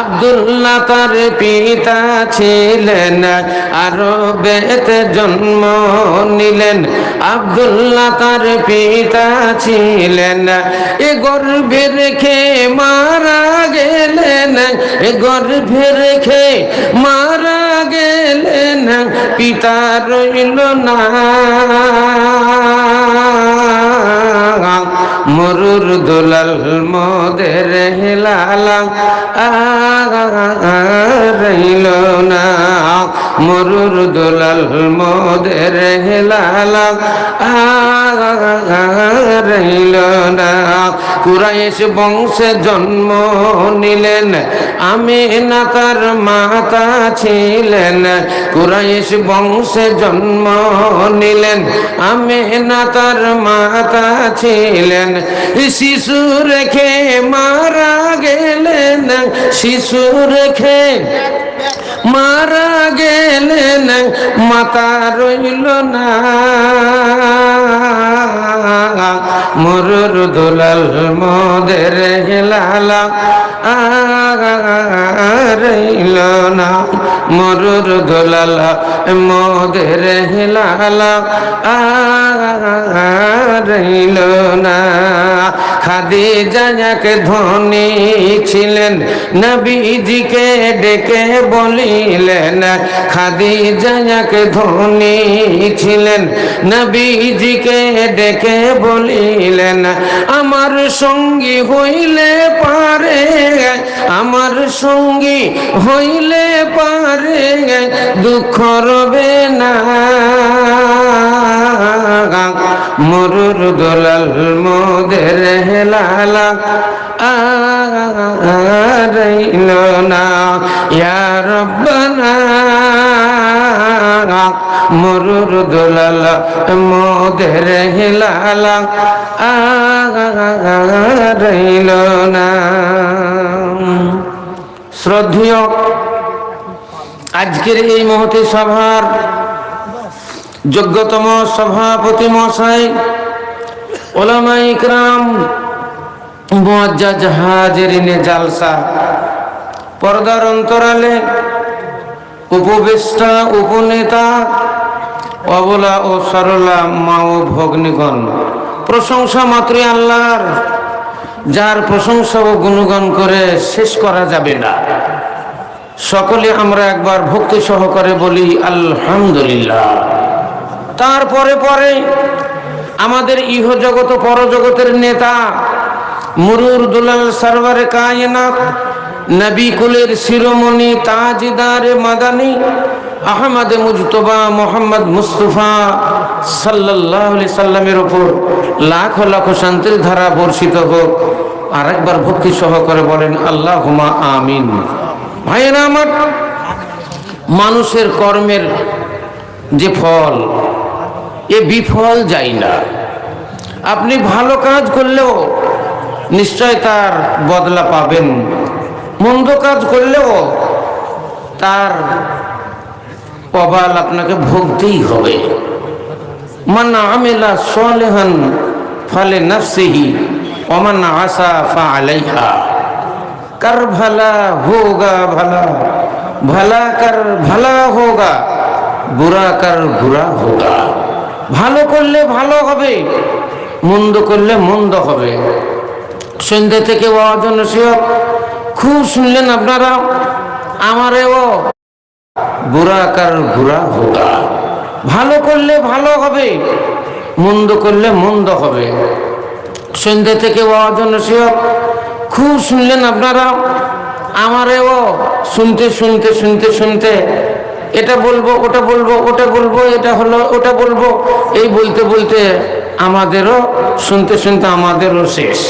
আব্দুল্লাহ তার পিতা ছিলেন আরবেতে জন্ম নিলেন। আব্দুল্লাহ তার পিতা ছিলেন। এ গর্ভে রেখে মারা গেলেন। এ গর্ভে রেখে মারা গেলেন। পিতা রইল না। মরুর দুলাল মোদের হেলালাম রইল না। মরুর দুলাল মোদের হেলালাম রইল না। কুরাইশ বংশে জন্ম নিলেন আমি না তার মাতা ছিলেন। কুরাইশ বংশে জন্ম নিলেন। আমি না তার মাতা ছিলেন। শিশু রেখে মারা গেলেন। শিশু রেখে মারা গেলেন মাতা রইল না। মরুর দুলাল মোদের হেলালা রইল না। মরুর দুলাল মোদের হেলালা রইল না। খাদি যাক ধনী ছিলেন। নবীজিকে ডেকে বলিলেন খাদি যাক ধনী ছিলেন। নবীজিকে ডেকে বলিলেন, আমার সঙ্গী হইলে পারে, আমার সঙ্গী হইলে পারে, দুঃখ রবে না। মরুর দোলাল মোদের হেলালা রইল না। ইয়া রব্বানা, মরুর দোলাল, মোদের হেলালা রইল না। শ্রদ্ধেয়, আজকের এই মহতি সভার যোগ্যতম সভাপতি মশাই ওলামা মুআজ্জাজ হাজিরিনে জালসা। পর্দার অন্তরালে উপবেষ্টা উপনেতা অবলা ও সরলা মা ও ভগ্নিগণ। প্রশংসা মাত্রই আল্লাহর, যার প্রশংসা ও গুণগান করে শেষ করা যাবে না। সকলে আমরা একবার ভক্তি সহকারে বলি, আলহামদুলিল্লাহ। তারপরে পরে আমাদের ইহজগত পরজগতের নেতা মুরুর দুলাল সরওয়ারে কায়নাত, নবী কুলের শিরোমণি তাজদারে মাদানী, আহমদ মুজতবা মোহাম্মদ মুস্তফা সাল্লাহ সাল্লামের ওপর লাখ লাখ শান্তির ধারা বর্ষিত হোক। আর একবার ভক্তি সহকারে বলেন আল্লাহ হুমা আমিন। ভাইয়েরা আমার, মানুষের কর্মের যে ফল, এ বিফল যায় না। আপনি ভালো কাজ করলেও নিশ্চয় তার বদলা পাবেন। মন্দ কাজ করলেও তার অবাল আপনাকে ভোগতেই হবে। মান আমেলা সলেহান ফলে নফসেহি অমান আশা ফা আলাইহা কার ভালা হোগা ভালা ভালা কার ভালা হোগা বুড়া কার বুড়া হোগা। ভালো করলে ভালো হবে, মন্দ করলে মন্দ হবে। সন্ধ্যে থেকে ওয়াজ নসিহত খুব শুনলেন আপনারা? আমারেও। বুড়া কার বুড়া হোগা ভালো করলে ভালো হবে, মন্দ করলে মন্দ হবে। সন্ধ্যে থেকে ওয়াজ নসিহত খুব শুনলেন আপনারা? আমারেও। শুনতে শুনতে শুনতে শুনতে। এটা বলব, ওটা বলব ওটা বলব, এটা হলো, ওটা বলব। এই বলতে বলতে আমাদেরও, শুনতে শুনতে আমাদেরও শেষ।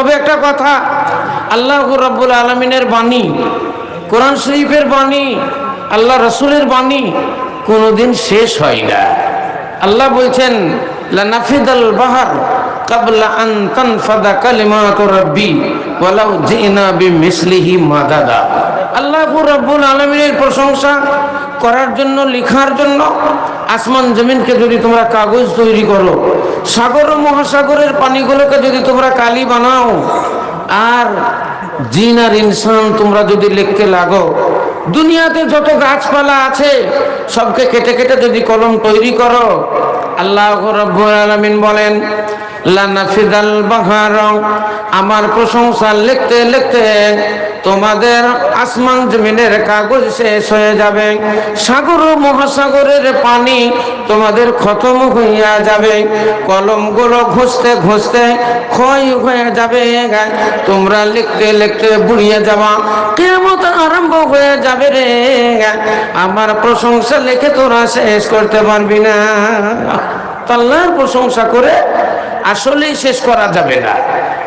তবে একটা কথা, আল্লাহ রাব্বুল আলমিনের বাণী, কোরআন শরীফের বাণী, আল্লাহ রসুলের বাণী কোনোদিন শেষ হয় না। আল্লাহ বলছেন, লানাফিদাল বাহার কাবলা আন তানফাদা কালিমাতু রাব্বি ওয়ালাউ জিনা বিমিসলিহি মাদাদা। আল্লাহ রাব্বুল আলামিনের প্রশংসা করার জন্য, লেখার জন্য আসমান জমিনকে যদি তোমরা কাগজ তৈরি করো, সাগর ও মহাসাগরের পানিগুলোকে যদি তোমরা কালি বানাও, আর জিন আর ইনসান তোমরা যদি লিখতে লাগো, দুনিয়াতে যত গাছপালা আছে, সবকে কেটে কেটে যদি কলম তৈরি করো, আল্লাহ রব্বুল আলামিন বলেন লানাফিদাল আমার প্রশংসা লিখতে লিখতে তোমাদের আসমান জমিনের কাগজ শেষ হয়ে যাবে। সাগর মহাসাগরের পানি তোমাদের খতম হইয়া যাবে। কলমগুলো ঘষতে ঘষতে ক্ষয় হয়ে যাবে তোমরা লিখতে লিখতে বুড়িয়ে যাবা কেমত আরম্ভ হয়ে যাবে রে আমার প্রশংসা লিখে তোরা শেষ করতে পারবি না। তো আল্লাহর প্রশংসা করে আসলেই শেষ করা যাবে না।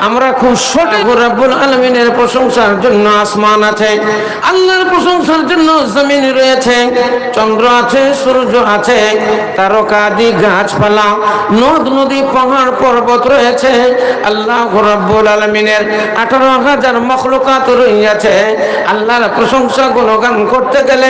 আমরা খুব সঠিক। রব্বুল আলমিনের প্রশংসার জন্য আসমান আছে আল্লাহর প্রশংসার জন্য জমিন রয়েছে চন্দ্র আছে সূর্য আছে তারকাদি গাছপালা নদ নদী পাহাড় পর্বত রয়েছে। আল্লাহ রব্বুল আলমিনের আঠারো হাজার মখলুকাত রয়েছে। আল্লাহর প্রশংসা গুণগান করতে গেলে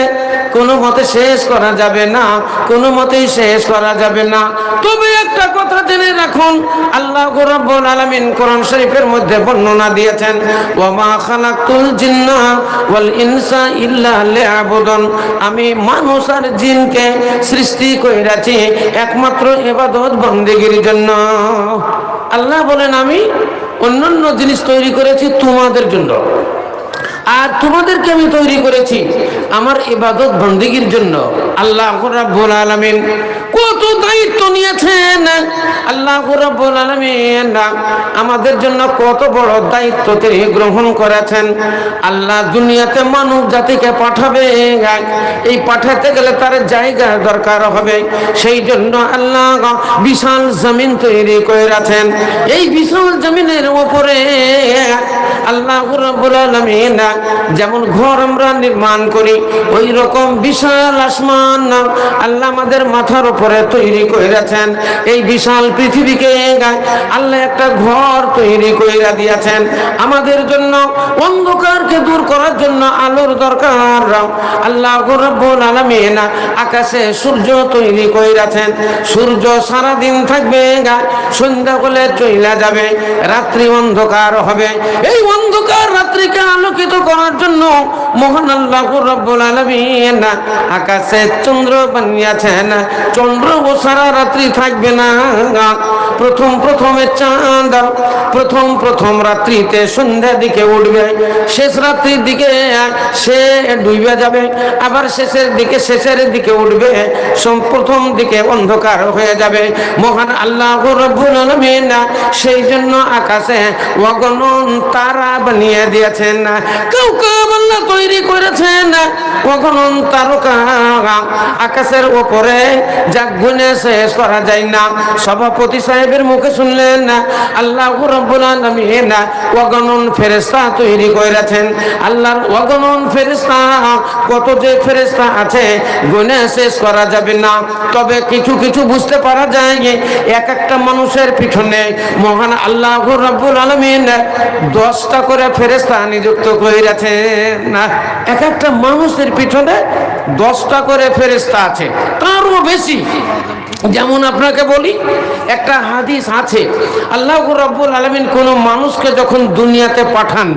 কোনো মতে শেষ করা যাবে না, কোনো মতেই শেষ করা যাবে না। তবে একটা কথা জেনে রাখুন, আল্লাহ রাব্বুল আলামিন কোরআন শরীফের মধ্যে বর্ণনা দিয়েছেন ওয়া মা খালাকতুল জিন্না ওয়াল ইনসা ইল্লা আমি মানুষ আর জিনকে সৃষ্টি কইরাছি একমাত্র ইবাদত বন্দেগীর জন্য। আল্লাহ বলেন, আমি অন্যান্য জিনিস তৈরি করেছি তোমাদের জন্য। আর তোমাদেরকে আমি তৈরি করেছি। আমার ইবাদত বন্দীগীর জন্য। আল্লাহ আলামিন কত দায়িত্ব নিয়েছেন? আল্লাহ আমাদের জন্য কত বড় দায়িত্ব তিনি গ্রহণ করেছেন। আল্লাহ দুনিয়াতে মানব জাতিকে পাঠাবে, এই পাঠাতে গেলে তার জায়গা দরকার হবে। সেই জন্য আল্লাহ বিশাল জমিন তৈরি করেছেন এই বিশাল জমিনের উপরে আল্লাহ যেমন ঘর আমরা নির্মাণ করি, ওই রকম বিশাল আসমান আল্লাহ আমাদের মাথার উপরে তৈরি করেছেন এই বিশাল পৃথিবীকে আল্লাহ একটা ঘর তৈরি করে দিয়েছেন। আমাদের জন্য, অন্ধকারকে দূর করার জন্য আলোর দরকার। আল্লাহ রব্বুল আকাশে সূর্য তৈরি করেছেন সূর্য সারা দিন থাকবে সন্ধ্যা হলে চইলা যাবে, রাত্রি অন্ধকার হবে। এই অন্ধকার রাত্রিকে আলোকিত করার জন্য মহান আল্লাহ রব্বুল আলামিন, আকাশে চন্দ্র বানিয়েছেন। চন্দ্র ও সারা রাত্রি থাকবে না। প্রথম প্রথমে চাঁদ, প্রথম প্রথম রাত্রিতে সন্ধ্যার দিকে উঠবে। শেষ রাত্রির দিকে সে ডুবে যাবে। আবার শেষের দিকে শেষের দিকে উঠবে। প্রথম দিকে অন্ধকার হয়ে যাবে। মহান আল্লাহ রব্বুল আলামিন সেই জন্য আকাশে অগণন তারা বানিয়ে দিয়েছেন। কেউ কেউ আল্লাহ তৈরি করেছেন অগণন তারকা আকাশের ওপরে যা গুনে শেষ করা যায় না। সভাপতি সাহেবের মুখে শুনলেন না। আল্লাহ ফেরেশতা তৈরি করেছেন। আল্লাহর ফেরেশতা, কত যে ফেরেশতা আছে গুনে শেষ করা যাবে না। তবে কিছু কিছু বুঝতে পারা যায় এক একটা মানুষের পিছনে মহান আল্লাহ রব্বুল আলামিন দশটা করে ফেরেশতা নিযুক্ত করেছেন না এক একটা মানুষের পিছনে দশটা করে ফেরেশতা আছে। তারও বেশি। যেমন আপনাকে বলি, একটা হাদিস আছে, আল্লাহ রব্বুল আলমিন কোনো মানুষকে যখন দুনিয়াতে পাঠান,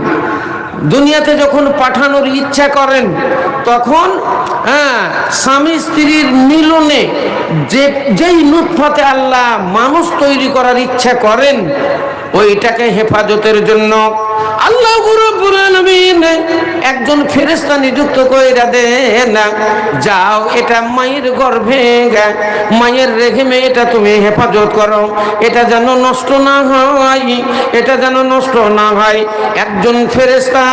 দুনিয়াতে যখন পাঠানোর ইচ্ছা করেন, তখন হ্যাঁ স্বামী স্ত্রীর মিলনে যে, যেই নুৎফাতে আল্লাহ মানুষ তৈরি করার ইচ্ছা করেন, ওইটাকে হেফাজতের জন্য আল্লাহ রব্বুল আলামিন একজন ফেরেশতা নিযুক্ত কইরা দেন, যাও, এটা মায়ের গর্ভে মায়ের রেখে এটা তুমি হেফাজত করো। এটা যেন নষ্ট না হয়, এটা যেন নষ্ট না হয়। একজন ফেরেশতা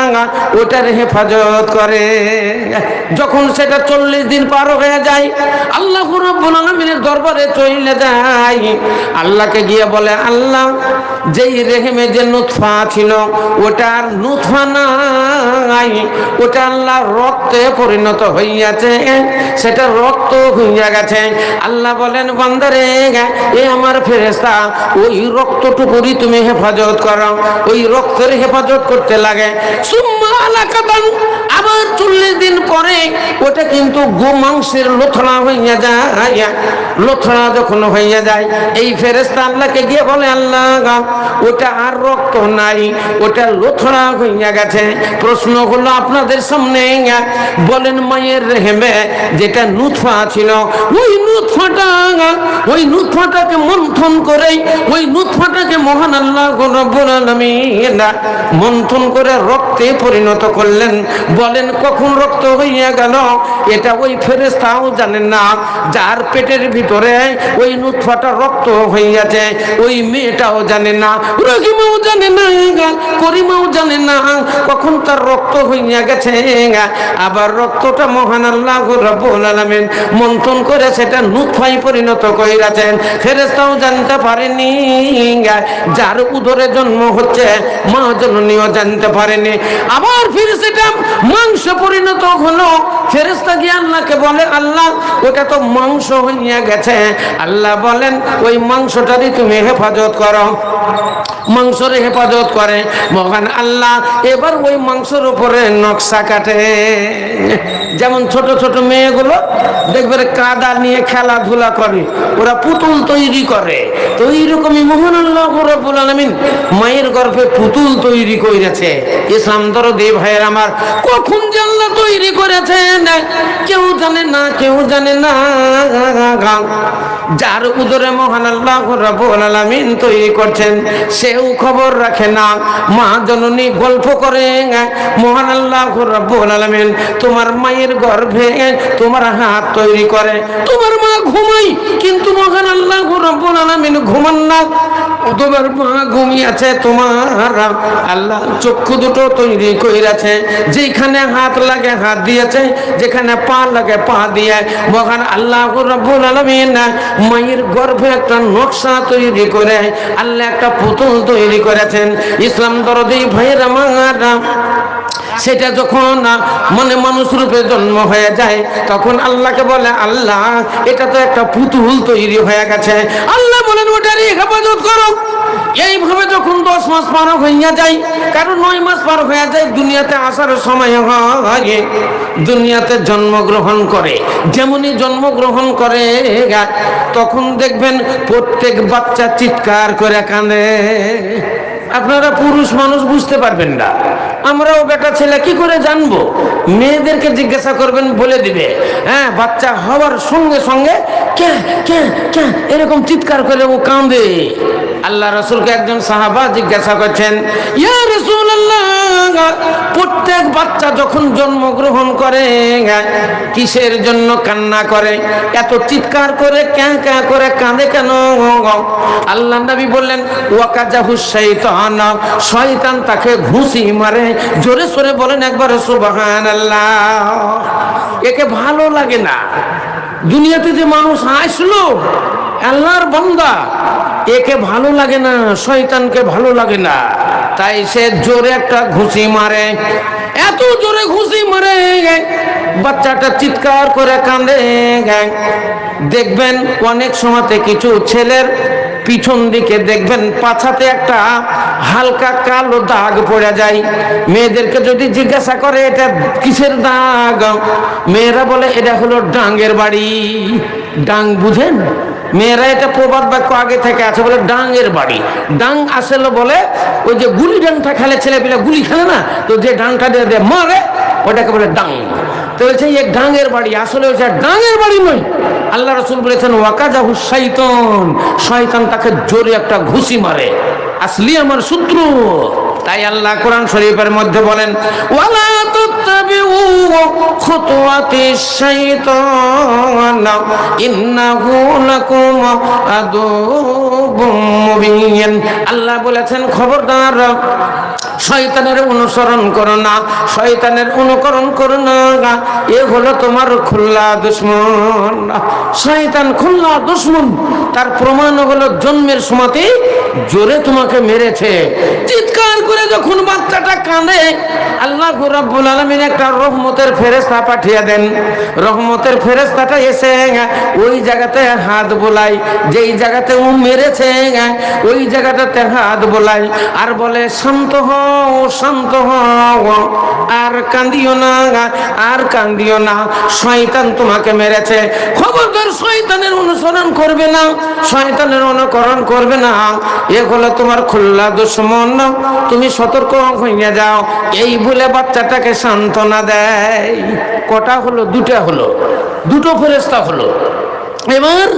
ওটার হেফাজত করে। যখন সেটা চল্লিশ দিন পার হয়ে যায়, আল্লাহ রব্বুল আলামিনের দরবারে চলে যায়। আল্লাহকে গিয়ে বলে, আল্লাহ, যেই রেহেমে যে নুৎফা ছিল ওটার নুৎফা নাই, ওটা আল্লাহ রক্তে পরিণত হইয়াছে, সেটা রক্ত হইয়া গেছে। আল্লাহ বলেন, বন্দরে, এ আমার ফেরেস্তা ওই রক্তটুকুরই তুমি হেফাজত করো, ওই রক্তের হেফাজত করতে লাগে। সুম্মা আবার চল্লিশ দিন পরে ওটা কিন্তু গোমাংসের লোথড়া হইয়া যায়। লোথড়া যখন হইয়া যায়, এই ফেরেস্তা আল্লাহকে গিয়ে বলে, আল্লাহ ওটা আর রক্ত নাই, ওটা লোথড়া হইয়া গেছে। প্রশ্ন হলো আপনাদের সামনে বলেন, মায়ের রেহেমে যেটা নুথফা ছিল, ওই নুথফাটা ওই নুথফাটাকে মন্থন করে ওই নুথফাটাকে মহান আল্লাহ রব্বুল মন্থন করে রক্তে পরিণত করলেন। বলেন কখন রক্ত হইয়া গেল? এটা ওই ফেরেস্তাও জানেন না। যার পেটের ভিতরে ওই নুৎফাটা রক্ত হইয়াছে, ওই মেয়েটাও জানে না। রহিমাও জানে না, করিমাও জানে না কখন তার রক্ত হইয়া গেছে। আবার রক্তটা মহান আল্লাহ রব্বুল আলামিন মন্থন করে সেটা নুৎফাই পরিণত কইরাছেন। ফেরেস্তাও জানতে পারেনি, যার উদরে জন্ম হচ্ছে, মা জননীয় জানতে পারেনি। আবার ফির সেটা মাংস পরিণত হলো। ফেরেস্তা গিয়ে আল্লাহকে বলে, আল্লাহ, ওটা তো মাংস হইয়া গেছে। আল্লাহ বলেন, ওই মাংসটারই তুমি হেফাজত করো। মাংসর হেফাজত করে। মহান আল্লাহ, এবার ওই মাংসর উপরে নকশা কাটে। যেমন ছোট ছোট মেয়েগুলো, দেখবে কাদা নিয়ে খেলাধুলা করে, ওরা পুতুল তৈরি করে। তো এইরকমই মোহন আল্লাহ মায়ের গর্ভে পুতুল তৈরি করেছে ইসলাম দে ভাইয়ের আমার, কখন জানলা তৈরি করেছেন? কেউ জানে না, কেউ জানে না। যার উদরে মহান আল্লাহ রব্বুল আলামিন তৈরি করছেন, সেও খবর রাখে না। মা জননী গল্প করে, মহান আল্লাহ রব্বুল আলামিন তোমার মায়ের গর্ভে তোমার হাত তৈরি করে। তোমার মা ঘুমাই কিন্তু মহান আল্লাহ রব্বুল আলামিন ঘুমান না। তোমার মা ঘুমিয়েছে, তোমার আল্লাহ চক্ষু দুটো তৈরি কইরাছে যেখানে হাত লাগে হাত দিয়েছে, যেখানে পা লাগে পা দিয়ে মহান আল্লাহ রব্বুল আলামিন মায়ের গর্ভে একটা নকশা তৈরি করে, আল্লাহ একটা পুতুল তৈরি করেছেন। ইসলাম দরদি ভাইয়ের আমার সেটা যখন মনে মানুষ রূপে জন্ম হয়ে যায়, তখন আল্লাহকে বলে, আল্লাহ, এটা তো একটা পুতুল তৈরি হয়ে গেছে। আল্লাহ বলেন ওটারই হেফাজত করো। এইভাবে যখন দশ মাস পার হইয়া যায় কারণ নয় মাস পার হয়ে যায়, দুনিয়াতে আসার সময় হয়, দুনিয়াতে জন্মগ্রহণ করে। যেমনই জন্মগ্রহণ করে, তখন দেখবেন প্রত্যেক বাচ্চা চিৎকার করে কাঁদে। আপনারা পুরুষ মানুষ বুঝতে পারবেন না। আমরাও বেটা ছেলে, কি করে জানব? মেয়েদেরকে জিজ্ঞাসা করবেন, বলে দিবে। হ্যাঁ বাচ্চা হওয়ার সঙ্গে সঙ্গে কে কে কে এরকম চিৎকার করে ও কাঁদে। আল্লাহ রসুলকে একজন সাহাবা জিজ্ঞাসা করছেন, ইয়া প্রত্যেক বাচ্চা যখন জন্মগ্রহণ করে, কিসের জন্য কান্না করে? এত চিৎকার করে, ক্যাঁ ক্যাঁ করে কাঁদে কেন আল্লাহ নবী বললেন, ওয়াকাজাহু শৈতান শয়তান তাকে ঘুষি মারে। জোরে সোরে বলেন একবার সুবহান আল্লাহ একে ভালো লাগে না। দুনিয়াতে যে মানুষ আসলো, আল্লাহর বান্দা একে ভালো লাগে না, শয়তানকে ভালো লাগে না। তাই সে জোরে একটা ঘুষি মারে। এত জোরে ঘুষি মারে। বাচ্চাটা চিৎকার করে কাঁদে। দেখবেন অনেক সময়তে কিছু ছেলের পিছন দিকে দেখবেন পাছাতে একটা হালকা কালো দাগ পড়ে যায়। মেয়েদেরকে যদি জিজ্ঞাসা করে, এটা কিসের দাগ? মেয়েরা বলে, এটা হলো ডাঙ্গের বাড়ি। ডাং বুঝেন? মেয়েরা এটা প্রবাদ বাক্য আগে থেকে আছে বলে ডাঙ্গের বাড়ি। ডাং আসলে বলে ওই যে গুলি ডাংটা খেলে ছেলে পেলে গুলি খেলে না, তো যে ডাংটা দিয়ে দেয় মারে, ওটাকে বলে ডাং। তো বলছে এই ডাঙের বাড়ি, আসলে হচ্ছে ডাঙের বাড়ি নয়। আল্লাহ রসুল বলেছেন, ওয়াকাজাহু শৈতন শয়তান তাকে জোরে একটা ঘুষি মারে। আসলি আমার সূত্র তাই আল্লাহ কোরআন শরীফের মধ্যে বলেন, ওয়ালা আল্লাহ বলেছেন, খবরদার, শয়তানের অনুসরণ করো না, শয়তানের অনুকরণ করো না। এ হলো তোমার খুল্লা দুশ্মন। শয়তান খুল্লা দুশ্মন, তার প্রমাণ হলো জন্মের সময়তে জোরে তোমাকে মেরেছে। চিৎকার করে যখন বাচ্চাটা কাঁদে, আল্লাহ রাব্বুল আলামিন একটা রহমতের ফেরেশতা পাঠিয়ে দেন। রহমতের ফেরেশতাটা এসে ওই জায়গাতে হাত বোলাই, যেই জায়গাতে ও মেরেছে ওই জায়গাটাতে হাত বোলাই। আর বলে, শান্ত হও শান্ত হও, আর কান্দিও না আর কান্দিও না। শয়তান তোমাকে মেরেছে। খবরদার শয়তানের অনুসরণ করবে না। শয়তানের অনুকরণ করবে না। এগুলো তোমার খোল্লা দুশ্মন। তুমি সতর্ক হইয়া যাও। এই বলে বাচ্চাটাকে সান্ত্বনা দেয়। কটা হলো? দুটা হলো। দুটো ফেরেস্তা হলো। এবার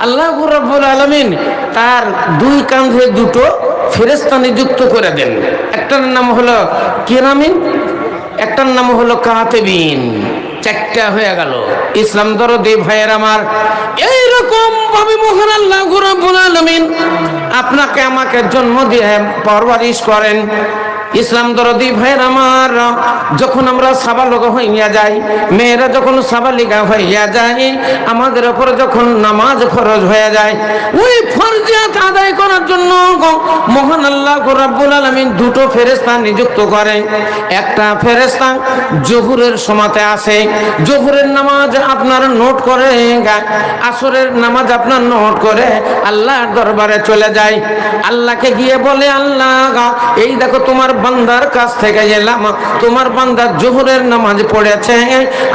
আল্লাহ রব্বুল আলমিন তার দুই কাঁধে দুটো ফেরেস্তা নিযুক্ত করে দেন। একটার নাম হলো কেরামিন একটার নাম হলো কাতেবিন, চারটা হয়ে গেল। ইসলাম দরদি ভাইয়ের আমার, এইরকম ভাবে মহান আপনাকে আমাকে জন্ম দিয়ে পরিশ করেন। ইসলাম দরদি ভাইয়ের আমার, যখন আমরা সাবালক হইয়া যাই, মেয়েরা যখন সাবালিকা হইয়া যায়, আমাদের ওপর যখন নামাজ ফরজ হয়ে যায়, ওই ফরজিয়াত আদায় করার জন্য মহান আল্লাহ রাব্বুল আলামিন দুটো ফেরেশতা নিযুক্ত করে। একটা ফেরেশতা জহুরের সমাতে আসে, জহুরের নামাজ আপনার নোট করে আসরের নামাজ আপনার নোট করে আল্লাহর দরবারে চলে যায়। আল্লাহকে গিয়ে বলে, আল্লাহ এই দেখো তোমার বান্দার কাছ থেকে এলাম। তোমার বান্দার জোহরের নামাজ পড়েছে,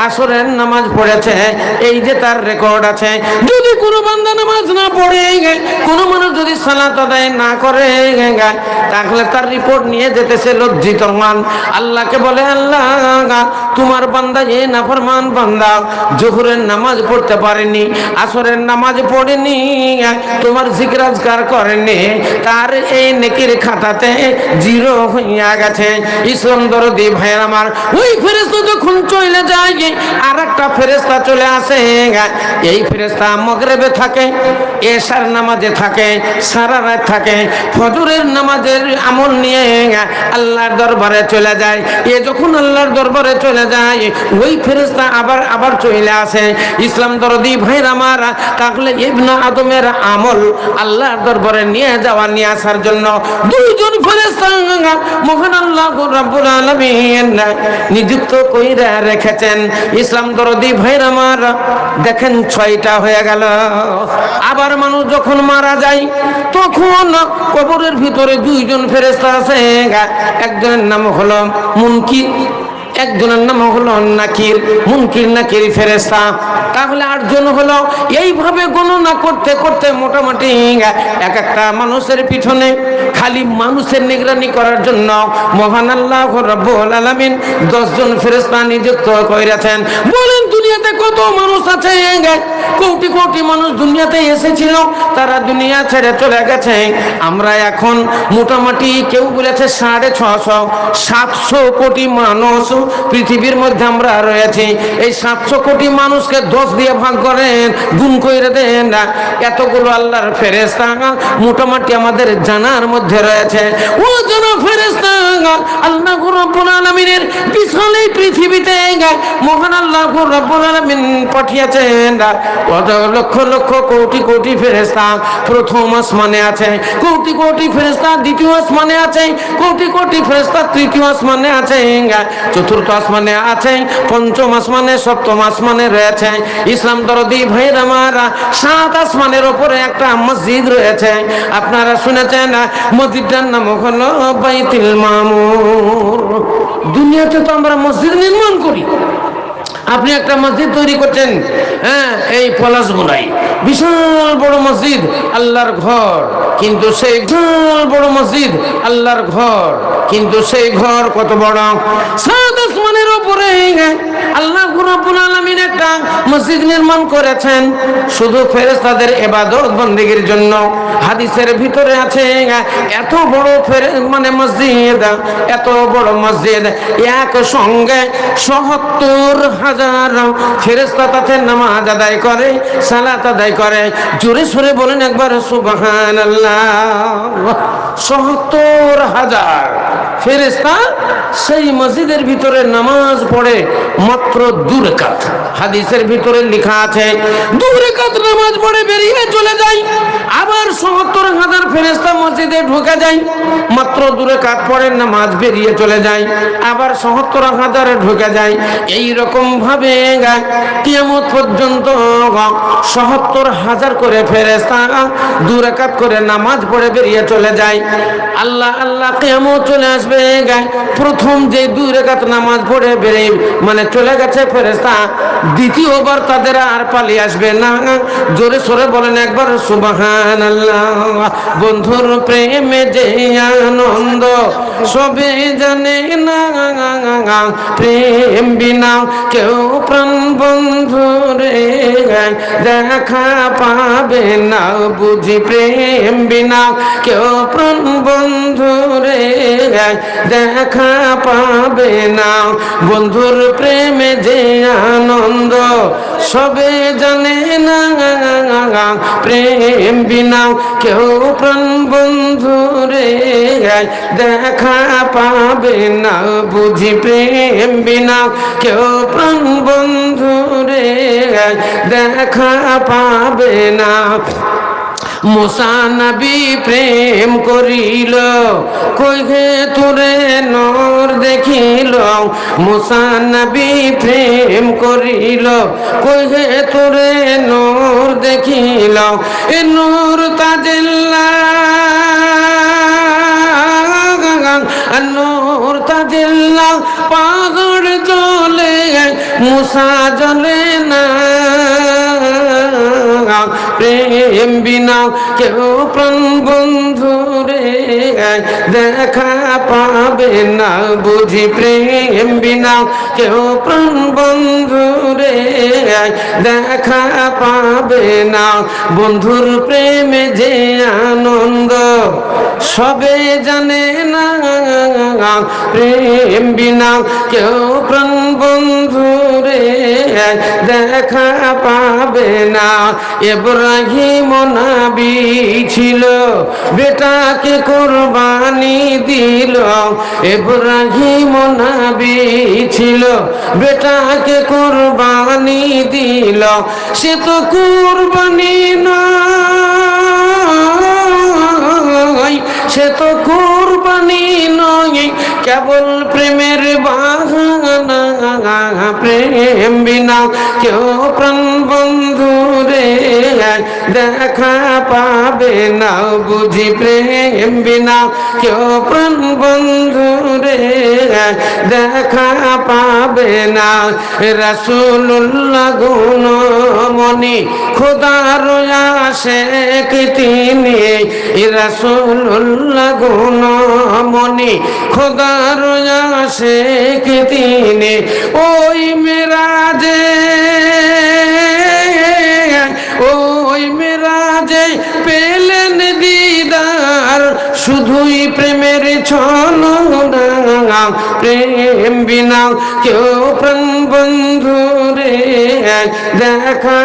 আসরের নামাজ পড়েছে, এই যে তার রেকর্ড আছে। যদি কোনো বান্দা নামাজ না পড়ে, কোনো মানুষ যদি সালাত আদায় না করে, তাহলে তার রিপোর্ট নিয়ে যেতেছে লজ্জিত মান। আল্লাহকে বলে, আল্লাহ, তোমার বান্দা এ নাফরমান বান্দা, জোহরের নামাজ পড়তে পারেনি, আসরের নামাজ পড়েনি, তোমার জিজ্ঞাসকার করেনি, তার এই নেকির খাতাতে জিরো হইয়া গেছে। ইসলাম দরদি ভাই আমার, ওই ফেরেস্তা যখন চলে যায় আর একটা ফেরেস্তা চলে আসে এই ফেরেস্তা মগরেবে থাকে নামাজে থাকে, সারা রাত থাকে, ফজরের নামাজের আমল নিয়ে আল্লাহর দরবারে চলে যায়। এ যখন আল্লাহর দরবারে চলে যায়, ওই ফেরেস্তা আবার আবার চলে আসে। ইসলাম দরদি ভাইর আমার, তাহলে ইবনা আদমের আমল আল্লাহর দরবারে নিয়ে যাওয়া, নিয়ে আসার জন্য দুইজন ফেরেস্তা মহান আল্লাহ রাব্বুল আলামিন নিযুক্ত কইরা রেখেছেন। ইসলাম দরদি ভাইরা আমার দেখেন ছয়টা হয়ে গেল। আবার মানুষ যখন মারা যায়, তখন কবরের ভিতরে দুইজন ফেরেস্তা আছে। একজনের নাম হলো মুনকি। একজনের নাম হলো নাকির মুনকির নাকির ফেরেস্তা তাহলে আটজন হলো। এইভাবে গণনা করতে করতে মোটামুটি এক একটা মানুষের পিছনে, খালি মানুষের নিগরানি করার জন্য মহান আল্লাহ রব্বুল আলামিন দশজন ফেরেস্তা নিযুক্ত করেছেন বলেন, দুনিয়াতে কত মানুষ আছে? কোটি কোটি মানুষ দুনিয়াতে এসেছিল, তারা দুনিয়া ছেড়ে চলে গেছে। আমরা এখন মোটামুটি কেউ বলেছে সাড়ে ছশো, সাতশো কোটি মানুষ পৃথিবীর মধ্যে আমরা রয়েছি। এই সাতশো কোটি মানুষকে দোষ দিয়ে ভাগ করেন, গুণ করে দেন না। এতগুলো আল্লাহর ফেরেস্তা মোটামুটি আমাদের জানার মধ্যে রয়েছে। ও যেন ফেরেস্তা আল্লাহ পৃথিবীতে আল্লাহ পাঠিয়েছেন। লক্ষ লক্ষ কোটি কোটি ফেরেস্তা প্রথম আসমানে আছে, কোটি কোটি ফেরেস্তা দ্বিতীয় আসমানে আছে, কোটি কোটি ফেরেস্তা তৃতীয় আসমানে আছে। চতুর্থ আসমানে আছে, পঞ্চম আসমানে, সপ্তম আসমানে রয়েছে। ইসলাম দরদি ভাইয়ের আমারা সাত আসমানের ওপরে একটা মসজিদ রয়েছে। আপনারা শুনেছেন, মসজিদটার নাম হলো বাইতুল মামুর। দুনিয়াতে তো আমরা মসজিদ নির্মাণ করি। আপনি একটা মসজিদ তৈরি করছেন হ্যাঁ এই পলাশগুলাই বিশাল বড় মসজিদ, আল্লাহর ঘর। কিন্তু সেই বিশাল বড় মসজিদ, আল্লাহর ঘর। কিন্তু সেই ঘর কত বড়? আল্লাহ একটা মসজিদ নির্মাণ করেছেন। শুধু জন্য। হাদিসের ভিতরে আছে, এত বড় মানে মসজিদ, এত বড় মসজিদ, এক সঙ্গে 70 ফেরেস্তা তাতে নামাজ আদায় করে, সালাত আদায় করে। জোরে বলেন একবার সুবাহান সত্তর হাজার ফেরেস্তা সেই মসজিদের ভিতরে নামাজ পড়ে মাত্র হাদিসের ভিতরে লেখা আছে নামাজ পড়ে বেরিয়ে চলে আবার সত্তর হাজার ফেরেস্তা মসজিদে ঢুকে যায়, মাত্র দূরে কাত পড়ে নামাজ বেরিয়ে চলে যায়। আবার সত্তর হাজারে ঢুকে যায়। এই রকম ভাবে কিয়ামত পর্যন্ত সত্তর হাজার করে ফেরেস্তা দূরে কাত করে নামাজ পড়ে বেরিয়ে চলে যায়। আল্লাহ আল্লাহ কিয়ামত চলে আসবে প্রথম যে দুই রেখাত নামাজ পড়ে বেরিয়ে মানে চলে গেছে ফেরেস্তা দ্বিতীয়বার তাদের আর পালিয়ে আসবে না। জোরে সোরে বলেন একবার সুবাহান বন্ধুর প্রেমে যে আনন্দ, সবে জানে না প্রেম বিনা কেউ প্রাণ বন্ধু রে দেখা পাবে না বুঝি প্রেম বিনা কেউ প্রাণ বন্ধু রে দেখা পাবে না বন্ধুর প্রেমে যে আনন্দ, সবে জানে না প্রেম বিনা কেউ প্রাণ বন্ধু রে দেখা পাবে না বুঝি প্রেম বিনা কেউ প্রাণ বন্ধু রে, দেখা পাবে না। মোসানবী প্রেম করিল কইহে তোরে নর দেখিল? মোসানবী প্রেম করিল কইহে তোরে নর দেখিল? এ নূর তাজিল্লা তাজিল্লা পাগড় জলে মুসা জলে না। প্রেম বিনা কেউ প্রাণ বন্ধু রে, দেখা পাবে না বুঝি প্রেম বিনা কেউ প্রাণ বন্ধু রে, দেখা পাবে না। বন্ধুর প্রেমে যে আনন্দ সবে জানে না, প্রেম বিনা কেউ প্রাণ বন্ধু রে দেখা পাবে না। এব্রাহিম নাবি ছিল, বেটাকে কোরবানি দিল। এব্রাহিম নাবি ছিল, বেটাকে কোরবানি দিল। সে তো কোরবানি নয়। সে তো কুরবানি নয়, কেবল প্রেমের বাহানা, প্রেম বিনা কেউ প্রাণ বন্ধু রে দেখা পাবে না বুঝি প্রেম বিনা কেউ প্রাণ বন্ধু রে, দেখা পাবে না। রাসুল্লাহ গুণ মনি খোদার আসে তিনি। রাসুল্লাহ গুণ মনি খোদার আসে তিনি। ওই মেরাজে ওই মেরাজে পেলেন দিদার শুধুই প্রেমের ছল প্রেম বিনা কেউ প্রাণ বন্ধু রে দেখা